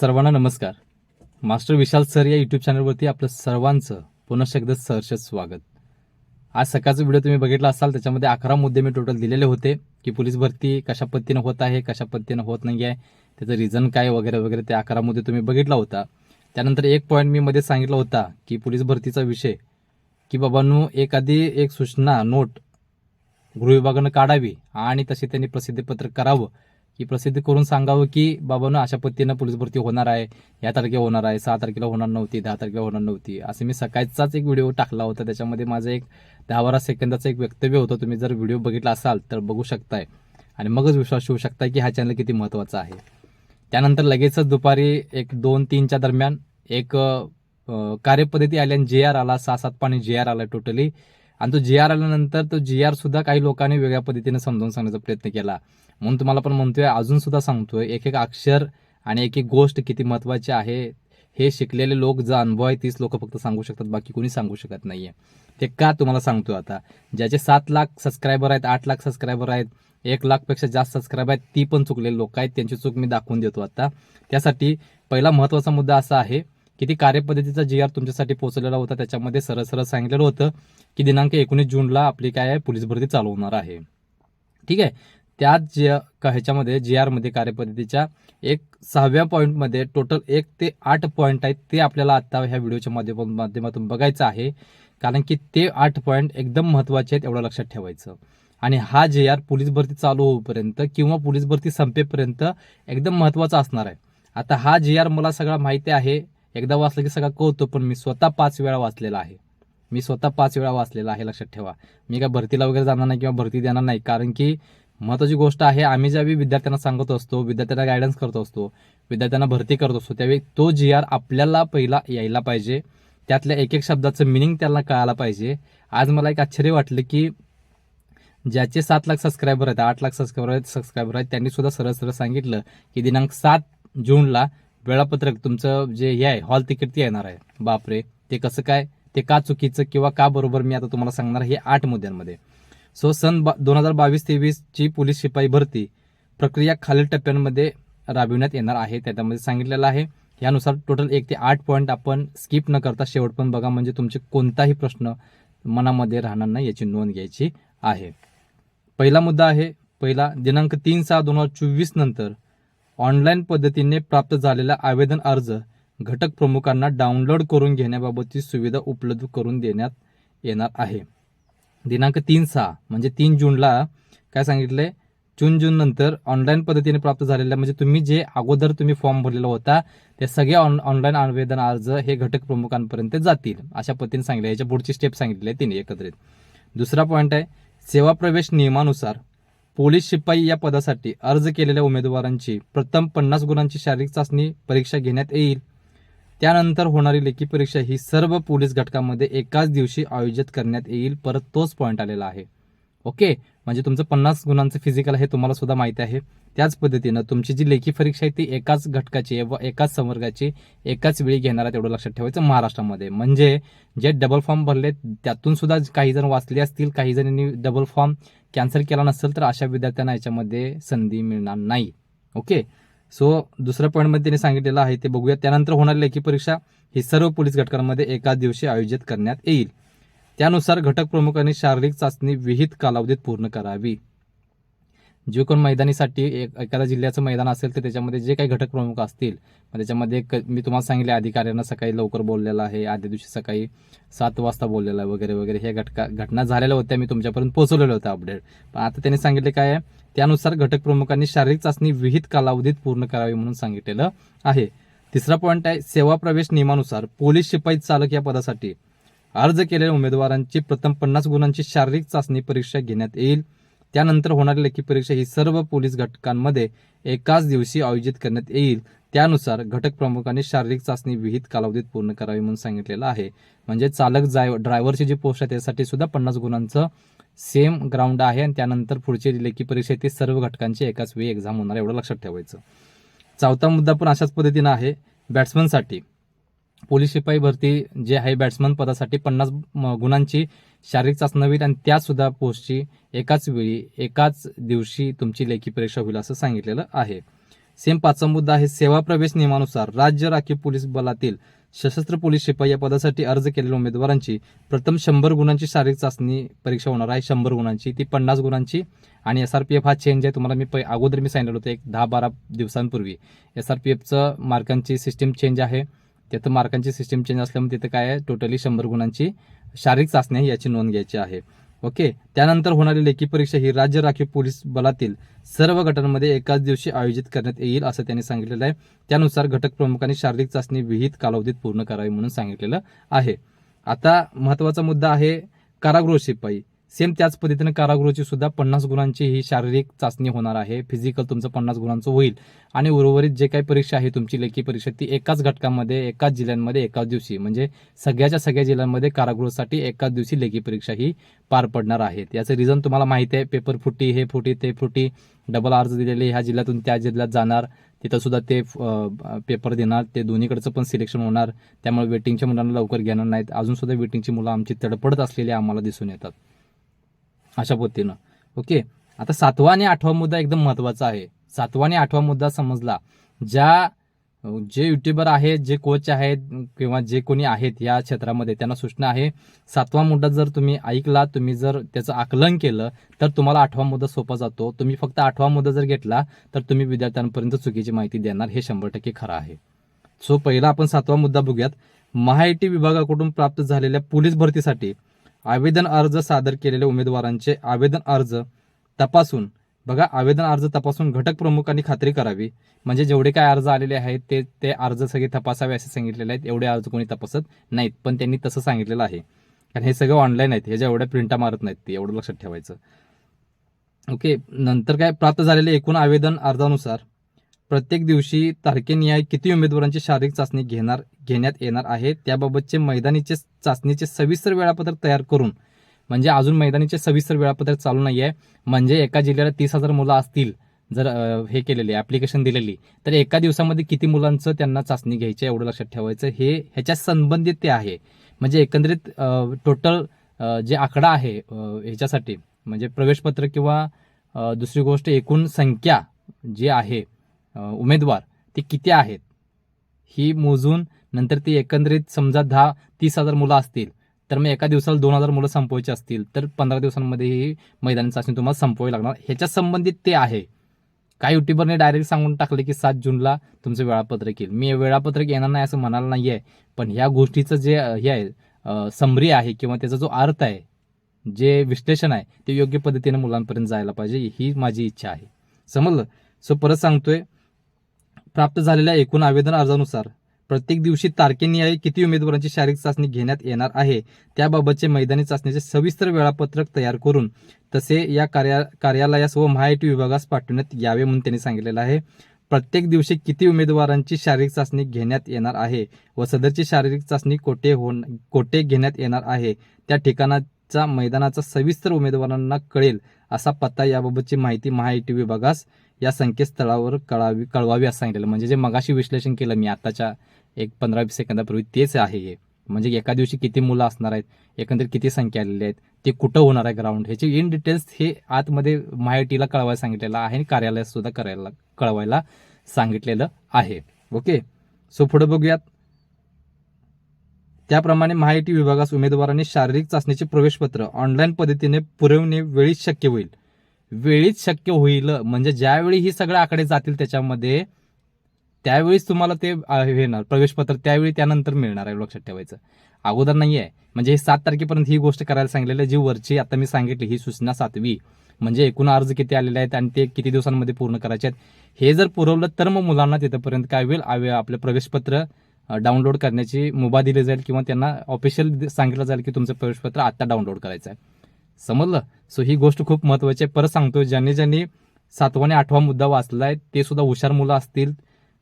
सर्वांना नमस्कार. Master Vishal sir या यूट्यूब चॅनलवरती आपलं सर्वांचं पुनश्च एकदा सहर्ष स्वागत. आज सकाळचा व्हिडिओ तुम्ही बघितला असाल त्याच्यामध्ये अकरा मुद्दे मी टोटल दिलेले होते की पोलीस भरती कशा पद्धतीनं होत आहे कशा पद्धतीनं होत नाही आहे त्याचं रिझन काय वगैरे वगैरे ते अकरा मुद्दे तुम्ही बघितला होता. त्यानंतर एक पॉईंट मी मध्ये सांगितला होता की पोलीस भरतीचा विषय की बाबांनो एखादी एक सूचना नोट गृहविभागानं काढावी आणि तसे त्यांनी प्रसिद्धीपत्र करावं की प्रसिद्ध करून सांगावं की बाबांनो अशा पद्धतीनं पोलीस भरती होणार आहे. या तारखेला होणार आहे. सहा तारखेला होणार नव्हती दहा तारखेला होणार नव्हती. असं मी सकाळचाच एक व्हिडिओ टाकला होता. त्याच्यामध्ये माझं एक दहा बारा सेकंदाचं एक वक्तव्य होतं. तुम्ही जर व्हिडिओ बघितला असाल तर बघू शकताय. आणि मगच विश्वास ठेवू शकता की हा चॅनल किती महत्त्वाचा आहे. त्यानंतर लगेचच दुपारी एक दोन तीनच्या दरम्यान एक कार्यपद्धती आली आणि जे आर आला. सहा सात पाणी जे आर आला टोटली आणि तो जे आर आल्यानंतर तो जे आर सुद्धा काही लोकांनी वेगळ्या पद्धतीने समजावून सांगण्याचा प्रयत्न केला. म्हणून तुम्हाला पण म्हणतोय अजून सुद्धा सांगतोय एक एक अक्षर आणि एक एक गोष्ट किती महत्वाची आहे हे शिकलेले लोक जो अनुभव आहे तीच लोक फक्त सांगू शकतात बाकी कोणी सांगू शकत नाहीये. ते का तुम्हाला सांगतो आता? ज्याचे सात लाख सबस्क्रायबर आहेत आठ लाख सबस्क्रायबर आहेत एक लाखपेक्षा जास्त सबस्क्रायबर आहेत ती पण चुकलेले लोक आहेत त्यांची चूक मी दाखवून देतो आता. त्यासाठी पहिला महत्त्वाचा मुद्दा असा आहे की ती कार्यपद्धतीचा जी आर तुमच्यासाठी पोहोचलेला होता त्याच्यामध्ये सरळ सरळ सांगितलेलं होतं की दिनांक एकोणीस जूनला आपली काय आहे पोलीस भरती चालू होणार आहे. ठीक आहे? त्याच जे ह्याच्यामध्ये जी आरमध्ये कार्यपद्धतीच्या एक सहाव्या पॉईंटमध्ये टोटल एक ते आठ पॉईंट आहेत ते आपल्याला आत्ता ह्या व्हिडिओच्या माध्यमातून माध्यमातून बघायचं आहे. कारण की ते आठ पॉईंट एकदम महत्त्वाचे आहेत एवढं लक्षात ठेवायचं. आणि हा जे आर पोलीस भरती चालू होईपर्यंत किंवा पोलीस भरती संपेपर्यंत एकदम महत्त्वाचा असणार आहे. आता हा जे आर मला सगळा माहिती आहे. एकदा वाचलं की सगळा कळतो पण मी स्वतः पाच वेळा वाचलेला आहे. मी स्वतः पाच वेळा वाचलेला आहे लक्षात ठेवा. मी काय भरतीला वगैरे जाणार नाही किंवा भरती देणार नाही. कारण की महत्वाची गोष्ट आहे आम्ही ज्यावेळी विद्यार्थ्यांना सांगत असतो विद्यार्थ्यांना गायडन्स करत असतो विद्यार्थ्यांना भरती करत असतो त्यावेळी तो जी आर आपल्याला पहिला यायला पाहिजे. त्यातल्या एक एक शब्दाचं मिनिंग त्यांना कळायला पाहिजे. आज मला एक आश्चर्य वाटलं की ज्याचे सात लाख सबस्क्रायबर आहेत आठ लाख सबस्क्रायबर आहेत सबस्क्रायबर आहेत त्यांनी सुद्धा सरळ सरळ सांगितलं की दिनांक सात जूनला वेळापत्रक तुमचं जे हे आहे हॉल तिकीट ते येणार आहे. बापरे ते कसं काय? ते का चुकीचं किंवा का बरोबर मी आता तुम्हाला सांगणार हे आठ मुद्द्यांमध्ये. सो सन बा दोन हजार बावीस तेवीसची पोलीस शिपाई भरती प्रक्रिया खालील टप्प्यांमध्ये राबविण्यात येणार आहे. त्याच्यामध्ये सांगितलेलं आहे यानुसार टोटल एक ते आठ पॉईंट आपण स्किप न करता शेवट पण बघा म्हणजे तुमचे कोणताही प्रश्न मनामध्ये राहणार नाही याची नोंद घ्यायची आहे. पहिला मुद्दा आहे पहिला दिनांक तीन सहा दोन हजार चोवीस नंतर ऑनलाईन पद्धतीने प्राप्त झालेला आवेदन अर्ज घटक प्रमुखांना डाउनलोड करून घेण्याबाबतची सुविधा उपलब्ध करून देण्यात येणार आहे. दिनांक तीन सहा म्हणजे तीन जूनला काय सांगितलंय? जून जून नंतर ऑनलाईन पद्धतीने प्राप्त झालेल्या म्हणजे तुम्ही जे अगोदर तुम्ही फॉर्म भरलेला होता ते सगळे ऑनलाईन आवेदन अर्ज हे घटक प्रमुखांपर्यंत जातील अशा पद्धतीने सांगितलं याच्या पुढची स्टेप सांगितली आहे तिने एकत्रित. दुसरा पॉईंट आहे सेवा प्रवेश नियमानुसार पोलीस शिपाई या पदासाठी अर्ज केलेल्या उमेदवारांची प्रथम पन्नास गुणांची शारीरिक चाचणी परीक्षा घेण्यात येईल. त्यानंतर होणारी लेखी परीक्षा ही सर्व पोलीस घटकामध्ये एकाच दिवशी आयोजित करण्यात येईल. परत तोच पॉईंट आलेला आहे. ओके म्हणजे तुमचं पन्नास गुणांचं फिजिकल आहे तुम्हाला सुद्धा माहिती आहे. त्याच पद्धतीनं तुमची जी लेखी परीक्षा आहे ती एकाच घटकाची व एकाच संवर्गाची एकाच वेळी घेणार आहे तेवढं लक्षात ठेवायचं महाराष्ट्रामध्ये. म्हणजे जे डबल फॉर्म भरले त्यातून सुद्धा काही जण वाचले असतील काही जणांनी डबल फॉर्म कॅन्सल केला नसेल तर अशा विद्यार्थ्यांना याच्यामध्ये संधी मिळणार नाही. ओके सो दुसऱ्या पॉईंटमध्ये त्यांनी सांगितलेलं आहे ते बघूया. त्यानंतर होणारी लेखी परीक्षा ही सर्व पोलीस घटकांमध्ये एकाच दिवशी आयोजित करण्यात येईल. त्यानुसार घटक प्रमुखांनी शारीरिक चाचणी विहित कालावधीत पूर्ण करावी. जे कोण मैदानीसाठी एक एखाद्या जिल्ह्याचं मैदान असेल तर त्याच्यामध्ये जे काही घटक प्रमुख असतील मग त्याच्यामध्ये क मी तुम्हाला सांगितले अधिकाऱ्यांना सकाळी लवकर बोललेलं आहे आदल्या दिवशी सकाळी सात वाजता बोललेलं आहे वगैरे वगैरे. हे घटका घटना झालेल्या होत्या मी तुमच्यापर्यंत पोहोचवलेलं होतं अपडेट पण आता त्यांनी सांगितले काय त्यानुसार घटक प्रमुखांनी शारीरिक चाचणी विहित कालावधीत पूर्ण करावी म्हणून सांगितलेलं आहे. तिसरा पॉईंट आहे सेवा प्रवेश नियमानुसार पोलीस शिपाई चालक या पदासाठी अर्ज केलेल्या उमेदवारांची प्रथम पन्नास गुणांची शारीरिक चाचणी परीक्षा घेण्यात येईल. त्यानंतर होणारी लेखी परीक्षा ही सर्व पोलीस घटकांमध्ये एकाच दिवशी आयोजित करण्यात येईल. त्यानुसार घटक प्रमुखांनी शारीरिक चाचणी विहित कालावधीत पूर्ण करावी म्हणून सांगितलेलं आहे. म्हणजे चालक जाय ड्रायव्हरची जी पोस्ट आहे त्यासाठी सुद्धा पन्नास गुणांचं सेम ग्राउंड आहे आणि त्यानंतर पुढची लेखी परीक्षा आहे ती सर्व घटकांची एकाच वेळी एक्झाम होणार एवढं लक्षात ठेवायचं. चौथा मुद्दा पण अशाच पद्धतीनं आहे. बॅट्समनसाठी पोलीस शिपाई भरती जे आहे बॅट्समन पदासाठी पन्नास म- गुणांची शारीरिक चाचणी होईल आणि त्यासुद्धा पोस्टची एकाच वेळी एकाच दिवशी तुमची लेखी परीक्षा होईल असं सांगितलेलं आहे. सेम पाचवा मुद्दा आहे सेवा प्रवेश नियमानुसार राज्य राखीव पोलीस बलातील सशस्त्र पोलीस शिपाई या पदासाठी अर्ज केलेल्या उमेदवारांची प्रथम शंभर गुणांची शारीरिक चाचणी परीक्षा होणार आहे. शंभर गुणांची ती पन्नास गुणांची. आणि एस आर पी एफ हा चेंज आहे तुम्हाला मी पै- अगोदर मी सांगितलं होतं एक दहा बारा दिवसांपूर्वी एस आर पी एफचं मार्कांची सिस्टीम चेंज आहे. तिथं मार्कांची सिस्टीम चेंज असल्यामुळे तिथं काय आहे? टोटली शंभर गुणांची शारीरिक चाचण्या याची नोंद घ्यायची आहे. ओके? त्यानंतर होणारी लेखी परीक्षा ही राज्य राखीव पोलीस बलातील सर्व गटांमध्ये एकाच दिवशी आयोजित करण्यात येईल असं त्यांनी सांगितलेलं आहे. त्यानुसार घटक प्रमुखांनी शारीरिक चाचणी विहित कालावधीत पूर्ण करावी म्हणून सांगितलेलं आहे. आता महत्त्वाचा मुद्दा आहे कारागृह शिपाई. सेम त्याच पद्धतीने कारागृहाची सुद्धा पन्नास गुणांची ही शारीरिक चाचणी होणार आहे. फिजिकल तुमचं पन्नास गुणांचं होईल. आणि उर्वरित जे काही परीक्षा आहे तुमची लेखी परीक्षा ती एकाच घटकामध्ये एकाच जिल्ह्यांमध्ये एकाच दिवशी. म्हणजे सगळ्याच्या सगळ्या जिल्ह्यांमध्ये कारागृहासाठी एकाच दिवशी लेखी परीक्षा ही पार पडणार आहेत. याचं रिझन तुम्हाला माहिती आहे. पेपर फुटी हे फुटी ते फुटी डबल अर्ज दिलेले ह्या जिल्ह्यातून त्या जिल्ह्यात जाणार. तिथं सुद्धा ते पेपर देणार. ते दोन्हीकडचं पण सिलेक्शन होणार. त्यामुळे वेटिंगच्या मुलांना लवकर घेणार नाहीत. अजून सुद्धा वेटिंगची मुलं आमची तडपडत असलेली आम्हाला दिसून येतात. अशा पद्धतीनं. ओके? आता सातवा आणि आठवा मुद्दा एकदम महत्त्वाचा आहे. सातवा आणि आठवा मुद्दा समजला. ज्या जे युट्यूबर आहेत जे कोच आहेत किंवा जे कोणी आहेत या क्षेत्रामध्ये त्यांना सूचना आहे सातवा मुद्दा जर तुम्ही ऐकला तुम्ही जर त्याचं आकलन केलं तर तुम्हाला आठवा मुद्दा सोपा जातो. तुम्ही फक्त आठवा मुद्दा जर घेतला तर तुम्ही विद्यार्थ्यांपर्यंत चुकीची माहिती देणार. हे शंभर टक्के खरं आहे. सो पहिला आपण सातवा मुद्दा बघूयात. महाआयटी विभागाकडून प्राप्त झालेल्या पोलीस भरतीसाठी आवेदन अर्ज सादर केलेल्या उमेदवारांचे आवेदन अर्ज तपासून बघा आवेदन अर्ज तपासून घटक प्रमुखांनी खात्री करावी. म्हणजे जेवढे काय अर्ज आलेले आहेत ते ते अर्ज सगळे तपासावे असे सांगितलेले आहेत. एवढे अर्ज कोणी तपासत नाहीत पण त्यांनी तसं सांगितलेलं आहे. कारण हे सगळं ऑनलाईन आहेत ह्याच्या एवढ्या प्रिंटा मारत नाहीत ते एवढं लक्षात ठेवायचं. ओके नंतर काय? प्राप्त झालेले एकूण आवेदन अर्जानुसार प्रत्येक दिवशी तारखेनिहाय किती उमेदवारांची शारीरिक चाचणी घेणार घेण्यात येणार आहे त्याबाबतचे मैदानीचे चाचणीचे सविस्तर वेळापत्रक तयार करून म्हणजे अजून मैदानीचे सविस्तर वेळापत्रक चालू नाही आहे म्हणजे एका जिल्ह्याला तीस हजार मुलं असतील जर हे केलेली ॲप्लिकेशन दिलेली तर एका दिवसामध्ये किती मुलांचं त्यांना चाचणी घ्यायची आहे एवढं लक्षात ठेवायचं हे ह्याच्या संबंधित ते आहे. म्हणजे एकंदरीत टोटल जे आकडा आहे ह्याच्यासाठी म्हणजे प्रवेशपत्र किंवा दुसरी गोष्ट एकूण संख्या जी आहे उमेदवार ते किती आहेत? ही मोजून नंतर ती एकंदरीत समजा दहा तीस हजार मुलं असतील तर मग एका दिवसाला दोन हजार मुलं संपवायची असतील तर पंधरा दिवसांमध्ये ही मैदानी चाचणी तुम्हाला संपवावी लागणार. ह्याच्या संबंधित ते आहे. काही युट्यूबरने डायरेक्ट सांगून टाकले की सात जूनला तुमचं वेळापत्रक येईल. मी वेळापत्रक येणार नाही असं म्हणायला नाही आहे पण ह्या गोष्टीचं जे हे आहे समरी आहे किंवा त्याचा जो अर्थ आहे जे विश्लेषण आहे ते योग्य पद्धतीने मुलांपर्यंत जायला पाहिजे ही माझी इच्छा आहे. समजलं? सो परत सांगतोय प्राप्त झालेल्या एकूण आवेदन अर्जानुसार प्रत्येक दिवशी तारखेनिहाय किती उमेदवारांची शारीरिक चाचणी घेण्यात येणार आहे? त्याबाबतचे मैदानी चाचणीचे सविस्तर वेळापत्रक तयार करून तसे या कार्या कार्यालयास व महाआयटी विभागास पाठवण्यात यावे म्हणून त्यांनी सांगितलेलं आहे. प्रत्येक दिवशी किती उमेदवारांची शारीरिक चाचणी घेण्यात येणार आहे व सदरची शारीरिक चाचणी कोठे होण कोठे घेण्यात येणार आहे? त्या ठिकाणाचा मैदानाचा सविस्तर उमेदवारांना कळेल असा पत्ता याबाबतची माहिती महाआयटी विभागास या संकेतस्थळावर कळावी कळवावी असं सांगितलेलं. म्हणजे जे मगाशी विश्लेषण केलं मी आताच्या एक पंधरा वीस सेकंदापूर्वी तेच आहे हे. म्हणजे एका दिवशी किती मुलं असणार आहेत एकंदरीत किती संख्या आलेली आहेत ते कुठं होणार आहे ग्राउंड ह्याची इन डिटेल्स हे आतमध्ये माहितीला कळवायला सांगितलेलं आहे आणि कार्यालयात सुद्धा करायला कळवायला सांगितलेलं आहे. ओके? सो पुढे बघूयात. त्याप्रमाणे माहिती विभागास उमेदवारांनी शारीरिक चाचणीचे प्रवेशपत्र ऑनलाईन पद्धतीने पुरवणे वेळीच शक्य होईल. वेळीच शक्य होईल. म्हणजे ज्यावेळी ही सगळे आकडे जातील त्याच्यामध्ये त्यावेळीच तुम्हाला ते हे येणार प्रवेशपत्र त्यावेळी त्यानंतर मिळणार आहे लक्षात ठेवायचं. अगोदर नाही आहे म्हणजे हे सात तारखेपर्यंत ही गोष्ट करायला सांगितलेली आहे जी वरची आता मी सांगितली ही सूचना सातवी. म्हणजे एकूण अर्ज किती आलेले आहेत आणि ते किती दिवसांमध्ये पूर्ण करायचे आहेत हे जर पुरवलं तर मग मुलांना तिथंपर्यंत काय होईल? आपलं प्रवेशपत्र डाउनलोड करण्याची मुभा दिली जाईल किंवा त्यांना ऑफिशियल सांगितलं जाईल की तुमचं प्रवेशपत्र आत्ता डाउनलोड करायचं आहे. समजलं? सो ही गोष्ट खूप महत्वाची आहे. परत सांगतो ज्यांनी ज्यांनी सातवा आणि आठवा मुद्दा वाचलाय ते सुद्धा हुशार मुलं असतील.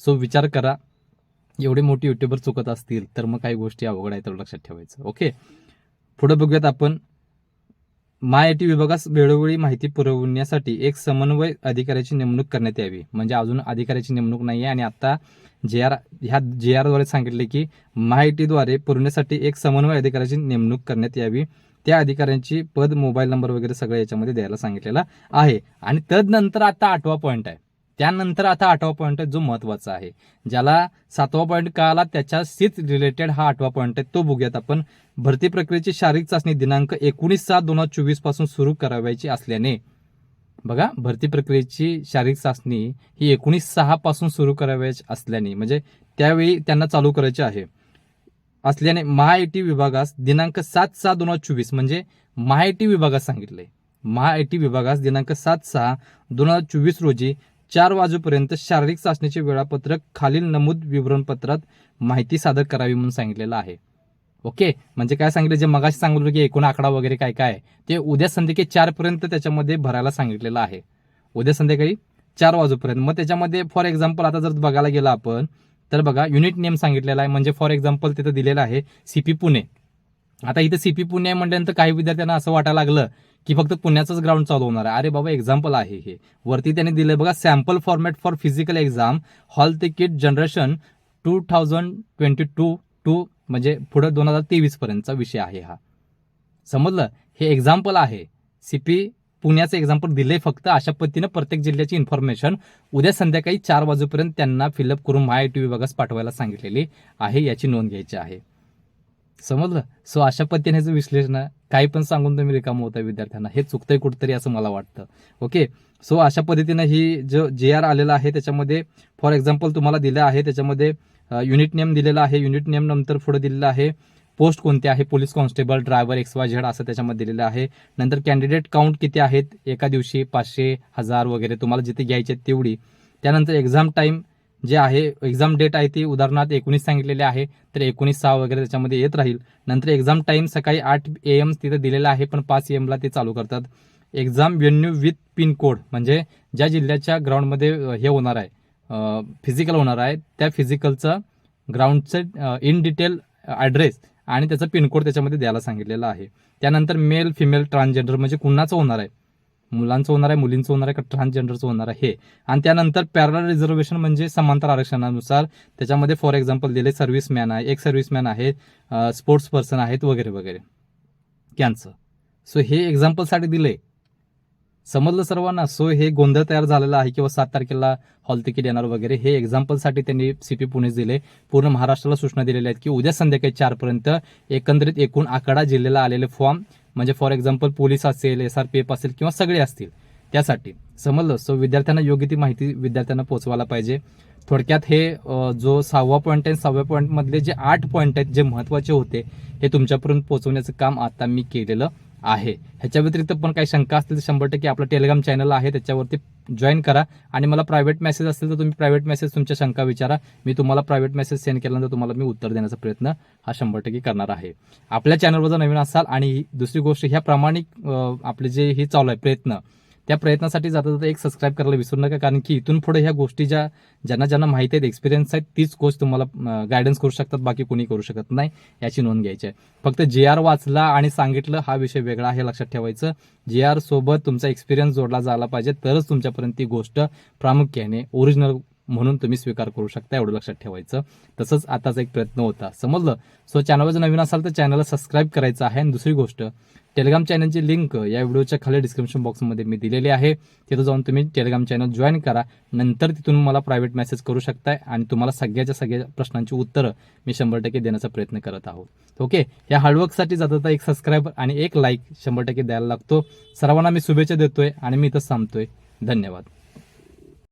सो विचार करा. एवढे मोठे युट्यूबर चुकत असतील तर मग काही गोष्टी अवघड आहेत तर लक्षात ठेवायचं. ओके पुढे बघूयात आपण. महा आय टी विभागास वेळोवेळी माहिती पुरवण्यासाठी एक समन्वय अधिकाऱ्याची नेमणूक करण्यात यावी. म्हणजे अजून अधिकाऱ्याची नेमणूक नाही आहे आणि आता जे आर ह्या जे आरद्वारे सांगितले की माहितीद्वारे पुरवण्यासाठी एक समन्वय अधिकाऱ्याची नेमणूक करण्यात यावी. त्या अधिकाऱ्यांची पद मोबाईल नंबर वगैरे सगळं याच्यामध्ये द्यायला सांगितलेलं आहे. आणि तदनंतर आता आठवा पॉईंट आहे. त्यानंतर आता आठवा पॉईंट आहे जो महत्त्वाचा आहे ज्याला सातवा पॉईंट कळाला त्याच्याशीच रिलेटेड हा आठवा पॉईंट आहे. तो बघूयात आपण. भरती प्रक्रियेची शारीरिक चाचणी दिनांक एकोणीस सात दोन हजार चोवीसपासून सुरू करावायची असल्याने बघा भरती प्रक्रियेची शारीरिक चाचणी ही एकोणीस सहा पासून सुरू करावयाची असल्याने म्हणजे त्यावेळी त्यांना चालू करायची आहे. असल्याने महाआयटी विभागास दिनांक सात सहा दोन हजार चोवीस म्हणजे महाआयटी विभागास सांगितले महाआयटी विभागास दिनांक सात सहा दोन हजार चोवीस रोजी चार वाजूपर्यंत शारीरिक चाचणीचे वेळापत्रक खालील नमूद विवरणपत्रात माहिती सादर करावी म्हणून सांगितलेलं आहे. ओके? म्हणजे काय सांगितलं? जे मगाशी सांगितलं की एकूण आकडा वगैरे काय काय ते उद्या संध्याकाळी चारपर्यंत त्याच्यामध्ये भरायला सांगितलेलं आहे. उद्या संध्याकाळी चार वाजूपर्यंत. मग त्याच्यामध्ये फॉर एक्झाम्पल आता जर बघायला गेलं आपण तर बघा युनिट नेम सांगितलेला आहे. म्हणजे फॉर एक्झाम्पल तिथं दिलेलं आहे सीपी पुणे आता इथं सीपी पुणे म्हटल्यानंतर काही विद्यार्थ्यांना असं वाटायला लागलं की फक्त पुण्याचंच ग्राउंड चालू होणार आहे. अरे बाबा एक्झाम्पल आहे हे. वरती त्यांनी दिलं बघा sample format for physical exam hall ticket generation two thousand twenty two two म्हणजे पुढं दोन हजार तेवीस पर्यंतचा विषय आहे हा. समजलं? हे एक्झाम्पल आहे. सीपी पुण्याचं एक्झाम्पल दिले फक्त अशा पद्धतीनं प्रत्येक जिल्ह्याची इन्फॉर्मेशन उद्या संध्याकाळी चार वाजेपर्यंत त्यांना फिलअप करून माय टी विभागास पाठवायला सांगितलेली आहे याची नोंद घ्यायची आहे. समजलं? सो अशा पद्धतीने ह्याचं विश्लेषण काही पण सांगून तुम्ही रिकाम होता विद्यार्थ्यांना. हे चुकतंय कुठतरी असं मला वाटतं. ओके? सो अशा पद्धतीनं ही जो जे आर आलेला आहे त्याच्यामध्ये फॉर एक्झाम्पल तुम्हाला दिलं आहे त्याच्यामध्ये युनिट नेम दिलेला आहे. युनिट नेम नंतर पुढे दिलेलं आहे. पोस्ट कोणते आहे? Police constable driver X Y Z असं त्याच्यामध्ये दिलेलं आहे. नंतर कॅन्डिडेट काउंट किती आहेत? एका दिवशी पाचशे हजार वगैरे तुम्हाला जिथे घ्यायचे आहेत तेवढी. त्यानंतर एक्झाम टाईम जे आहे एक्झाम डेट आहे ती उदाहरणार्थ एकोणीस सांगितलेली आहे तर एकोणीस सहा वगैरे त्याच्यामध्ये येत राहील. नंतर एक्झाम टाईम सकाळी आठ ए एम तिथं दिलेला आहे पण पाच ए एमला ते चालू करतात. Exam venue with pin code म्हणजे ज्या जिल्ह्याच्या ग्राउंडमध्ये हे होणार आहे फिजिकल होणार आहे त्या फिजिकलचं ग्राउंडचं इन डिटेल ॲड्रेस आणि त्याचा पिनकोड त्याच्यामध्ये द्यायला सांगितलेलं आहे. त्यानंतर मेल फिमेल ट्रान्सजेंडर म्हणजे कुणाचं होणार आहे? मुलांचं होणार आहे मुलींचं होणार आहे का ट्रान्सजेंडरचं होणार आहे? हे. आणि त्यानंतर पॅरल रिझर्वेशन म्हणजे समांतर आरक्षणानुसार त्याच्यामध्ये फॉर एक्झाम्पल दिले सर्व्हिसमॅन आहे एक सर्व्हिसमॅन आहे स्पोर्ट्स पर्सन आहेत वगैरे वगैरे. कॅन्सर सो हे एक्झाम्पलसाठी दिले समजलं सर्वांना सो हे गोंधळ तयार झालेला आहे किंवा सात तारखेला हॉल तिकीट येणार वगैरे हे एक्झाम्पलसाठी त्यांनी सीपी पुणे दिले. पूर्ण महाराष्ट्राला सूचना दिलेल्या आहेत की उद्या संध्याकाळी चारपर्यंत एकंदरीत एकूण आकडा जिल्ह्याला आलेले फॉर्म म्हणजे फॉर एक्झाम्पल पोलीस असेल एस आर पी एफ असेल किंवा सगळे असतील त्यासाठी. समजलं? सो विद्यार्थ्यांना योग्य ती माहिती विद्यार्थ्यांना पोहोचवायला पाहिजे. थोडक्यात हे जो सहावा पॉईंट आहे सहाव्या पॉईंटमधले जे आठ पॉईंट आहेत जे महत्त्वाचे होते हे तुमच्यापर्यंत पोहोचवण्याचं काम आता मी केलेलं आहे. ह्याच्या व्यतिरिक्त पण काही शंका असतील तर शंभर टक्के आपलं टेलिग्राम चॅनल आहे त्याच्यावरती जॉईन करा. आणि मला प्रायव्हेट मेसेज असतील तर तुम्ही प्रायव्हेट मेसेज तुमच्या शंका विचारा. मी तुम्हाला प्रायव्हेट मेसेज सेंड केल्यानंतर तुम्हाला मी उत्तर देण्याचा प्रयत्न हा शंभर टक्के करणार आहे. आपल्या चॅनलवर जर नवीन असाल आणि दुसरी गोष्ट ह्या प्रामाणिक आपले जे हे चालू आहे प्रयत्न त्या प्रयत्नासाठी जाता जाता एक सबस्क्राईब करायला विसरू नका कारण की इथून पुढे ह्या गोष्टी ज्या ज्यांना ज्यांना माहिती आहेत एक्सपिरियन्स आहेत तीच गोष्ट तुम्हाला गायडन्स करू शकतात बाकी कोणी करू शकत नाही याची नोंद घ्यायची आहे. फक्त जे आर वाचला आणि सांगितलं हा विषय वेगळा आहे लक्षात ठेवायचं. जे आर सोबत तुमचा एक्सपिरियन्स जोडला झाला पाहिजे तरच तुमच्यापर्यंत ती गोष्ट प्रामुख्याने ओरिजिनल म्हणून तुम्ही स्वीकार करू शकता एवढं लक्षात ठेवायचं. तसंच आताचा एक प्रयत्न होता. समजलं? सो चॅनलवर जर नवीन असाल तर चॅनलला सबस्क्राईब करायचं आहे. आणि दुसरी गोष्ट टेलिग्राम चॅनलची लिंक या व्हिडिओच्या खाली डिस्क्रिप्शन बॉक्समध्ये मी दिलेली आहे. तिथं जाऊन तुम्ही टेलिग्राम चॅनल जॉईन करा. नंतर तिथून मला प्रायव्हेट मेसेज करू शकताय आणि तुम्हाला सगळ्याच्या सगळ्या प्रश्नांची उत्तरं मी शंभर टक्के देण्याचा प्रयत्न करत आहोत. ओके? या हार्डवर्कसाठी जाता एक सबस्क्राईबर आणि एक लाईक शंभर टक्के द्यायला लागतो. सर्वांना मी शुभेच्छा देतोय आणि मी इथं थांबतोय धन्यवाद.